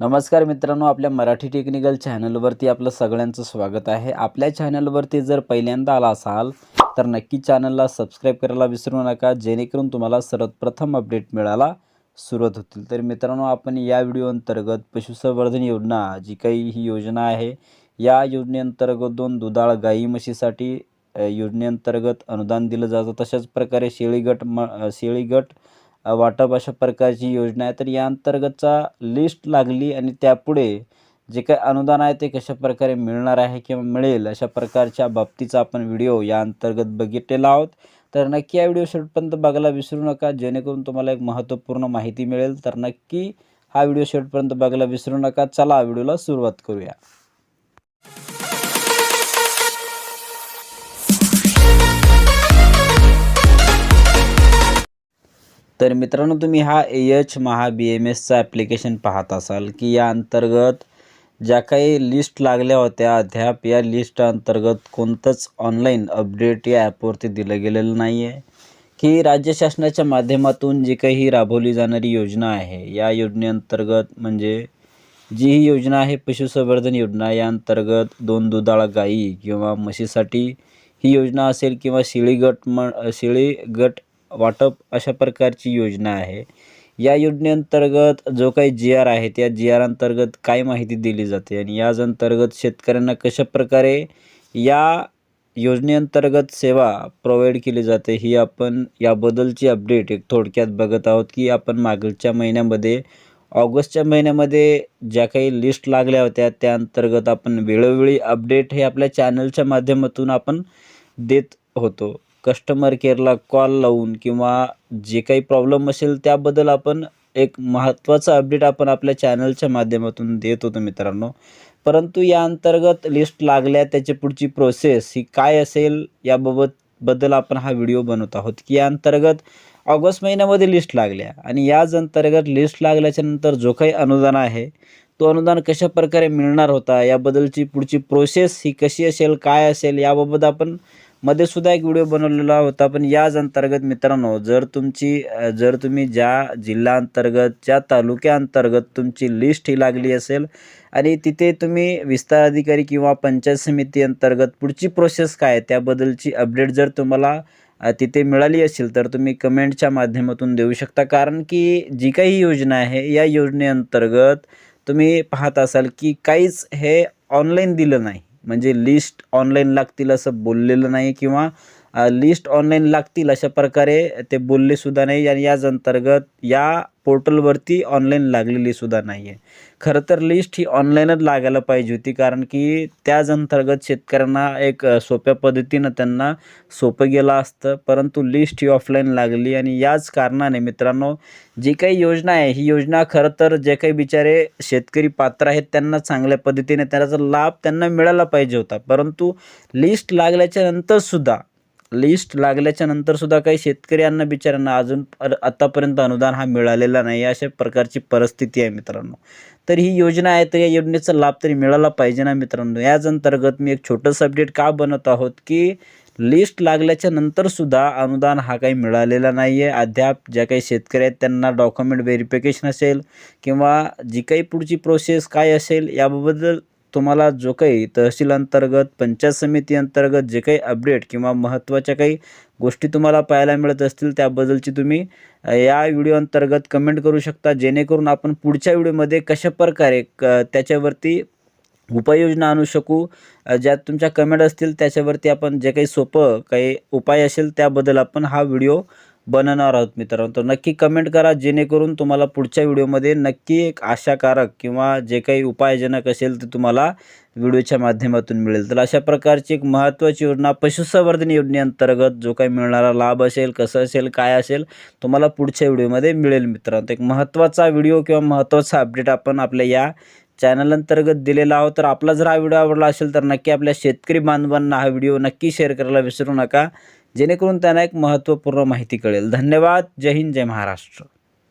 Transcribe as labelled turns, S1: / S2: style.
S1: नमस्कार मित्रांनो आपल्या मराठी टेक्निकल चॅनलवरती आपलं सगळ्यांचं स्वागत आहे. आपल्या चॅनलवरती जर पहिल्यांदा आला असाल तर नक्की चॅनलला सबस्क्राईब करायला विसरू नका. जेणेकरून तुम्हाला सर्वप्रथम अपडेट मिळायला सुरुवात होतील. तर मित्रांनो आपण या व्हिडिओ अंतर्गत पशुसंवर्धन योजना जी काही ही योजना आहे या योजनेअंतर्गत दोन दुधाळ गाई म्हशीसाठी योजनेअंतर्गत अनुदान दिलं जातं. तशाच प्रकारे शेळी गट म शेळीगट शेळी गट वाटप अशा प्रकारची योजना आहे. तर या अंतर्गतचा लिस्ट लागली आणि त्यापुढे जे काही अनुदान आहे ते कशा प्रकारे मिळणार आहे किंवा मिळेल अशा प्रकारच्या बाबतीचा आपण व्हिडिओ या अंतर्गत बघितलेला आहोत. तर नक्की या व्हिडिओ शेवटपर्यंत बघायला विसरू नका. जेणेकरून तुम्हाला एक महत्त्वपूर्ण माहिती मिळेल. तर नक्की हा व्हिडिओ शेवटपर्यंत बघायला विसरू नका. चला व्हिडिओला सुरुवात करूया. तर मित्रांनो तुम्ही हा A H Maha B M एसचा application पाहत असाल की या अंतर्गत ज्या काही लिस्ट लागल्या होत्या अद्याप या लिस्ट अंतर्गत कोणतंच ऑनलाईन अपडेट या ॲपवरती दिलं गेलेलं नाही आहे की राज्य शासनाच्या माध्यमातून जी काही ही राबवली जाणारी योजना आहे या योजनेअंतर्गत म्हणजे जी ही योजना आहे पशुसंवर्धन योजना या अंतर्गत दोन दुधाळ गाई किंवा म्हशीसाठी ही योजना असेल किंवा शेळी गट म शेळी गट वाटप अशा प्रकारची योजना आहे. या योजनेअंतर्गत जो काही जी आर आहे त्या जी आर अंतर्गत काय माहिती दिली जाते आणि याच अंतर्गत शेतकऱ्यांना कशा प्रकारे या योजनेअंतर्गत सेवा प्रोव्हाइड केली जाते ही आपण याबद्दलची अपडेट एक थोडक्यात बघत आहोत की आपण मागच्या महिन्यामध्ये ऑगस्टच्या महिन्यामध्ये ज्या काही लिस्ट लागल्या होत्या त्या अंतर्गत आपण वेळोवेळी अपडेट हे आपल्या चॅनलच्या माध्यमातून आपण देत होतो. कस्टमर केअरला कॉल लावून किंवा जे काही प्रॉब्लेम असेल त्याबद्दल आपण एक महत्त्वाचा अपडेट आपण आपल्या चॅनलच्या माध्यमातून देत होतो मित्रांनो. परंतु या अंतर्गत लिस्ट लागल्या त्याची पुढची प्रोसेस ही काय असेल याबाबत बद्दल आपण हा व्हिडिओ बनवत आहोत. की या अंतर्गत ऑगस्ट महिन्यामध्ये लिस्ट लागल्या आणि याच अंतर्गत लिस्ट लागल्याच्या नंतर जो काही अनुदान आहे तो अनुदान कशा प्रकारे मिळणार होता याबद्दलची पुढची प्रोसेस ही कशी असेल काय असेल याबाबत आपण मध्ये सुद्धा एक व्हिडिओ बनवलेला होता पण याच अंतर्गत मित्रांनो जर तुमची जर तुम्ही ज्या जिल्हा अंतर्गत ज्या तालुक्या अंतर्गत तुमची लिस्ट ही लागली असेल आणि तिथे तुम्ही विस्तार अधिकारी किंवा पंचायत समिती अंतर्गत पुढची प्रोसेस काय आहे त्याबद्दलची अपडेट जर तुम्हाला तिथे मिळाली असेल तर तुम्ही कमेंटच्या माध्यमातून देऊ शकता. कारण की जी काही योजना आहे या योजनेअंतर्गत तुम्ही पाहत असाल की काहीच हे ऑनलाईन दिलं नाही. म्हणजे लिस्ट ऑनलाईन लागतील असं बोललेलं नाही किंवा लिस्ट ऑनलाईन लागतील अशा प्रकारे ते बोलले सुद्धा नाही. आणि याच अंतर्गत या पोर्टलवरती ऑनलाईन लागलेलीसुद्धा नाही आहे खरं तर लिस्ट ही ऑनलाईनच लागायला पाहिजे होती कारण की त्याच अंतर्गत शेतकऱ्यांना एक सोप्या पद्धतीनं त्यांना सोपं गेलं असतं. परंतु लिस्ट ही ऑफलाईन लागली आणि याच कारणाने मित्रांनो जी काही योजना आहे ही योजना खरं तर जे काही बिचारे शेतकरी पात्र आहेत त्यांना चांगल्या पद्धतीने त्याचा लाभ त्यांना मिळाला पाहिजे होता. परंतु लिस्ट लागल्याच्या नंतरसुद्धा लिस्ट लागल्याच्या नंतर सुद्धा काही शेतकऱ्यांना बिचाऱ्यांना अजून आत्तापर्यंत आतापर्यंत अनुदान हा मिळालेला नाही अशा प्रकारची परिस्थिती आहे मित्रांनो. तर ही योजना आहे तर या योजनेचा लाभ तरी मिळाला पाहिजे ना मित्रांनो. याच अंतर्गत मी एक छोटंसं अपडेट का बनत आहोत की लिस्ट लागल्याच्या नंतरसुद्धा अनुदान हा काही मिळालेला नाही आहे अद्याप ज्या काही शेतकरी आहेत त्यांना डॉक्युमेंट व्हेरिफिकेशन असेल किंवा जी काही पुढची प्रोसेस काय असेल याबद्दल तुम्हाला जो काही तहसील अंतर्गत पंचायत समिती अंतर्गत जे काही अपडेट किंवा महत्त्वाच्या काही गोष्टी तुम्हाला पाहायला मिळत असतील त्याबद्दलची तुम्ही या व्हिडिओ अंतर्गत कमेंट करू शकता. जेणेकरून आपण पुढच्या व्हिडिओमध्ये कशा प्रकारे क त्याच्यावरती उपाययोजना आणू शकू ज्यात तुमच्या कमेंट असतील त्याच्यावरती आपण जे काही सोपं काही उपाय असेल त्याबद्दल आपण हा व्हिडिओ बनवणार आहोत मित्रांनो. तर नक्की कमेंट करा जेणेकरून तुम्हाला पुढच्या व्हिडिओमध्ये नक्की एक आशाकारक किंवा जे काही उपायजनक असेल ते तुम्हाला व्हिडिओच्या माध्यमातून मिळेल. तर अशा प्रकारची एक महत्त्वाची योजना पशुसंवर्धन योजनेअंतर्गत जो काही मिळणारा लाभ असेल कसं असेल काय असेल तुम्हाला पुढच्या व्हिडिओमध्ये मिळेल मित्रांनो. एक महत्त्वाचा व्हिडिओ किंवा महत्त्वाचा अपडेट आपण आपल्या या चॅनल अंतर्गत दिलेला आहोत तर आपला जर हा व्हिडिओ आवडला असेल तर नक्की आपल्या शेतकरी बांधवांना हा व्हिडिओ नक्की शेअर करायला विसरू नका. जेणेकरून त्यांना एक महत्त्वपूर्ण माहिती कळेल. धन्यवाद. जय हिंद जय महाराष्ट्र.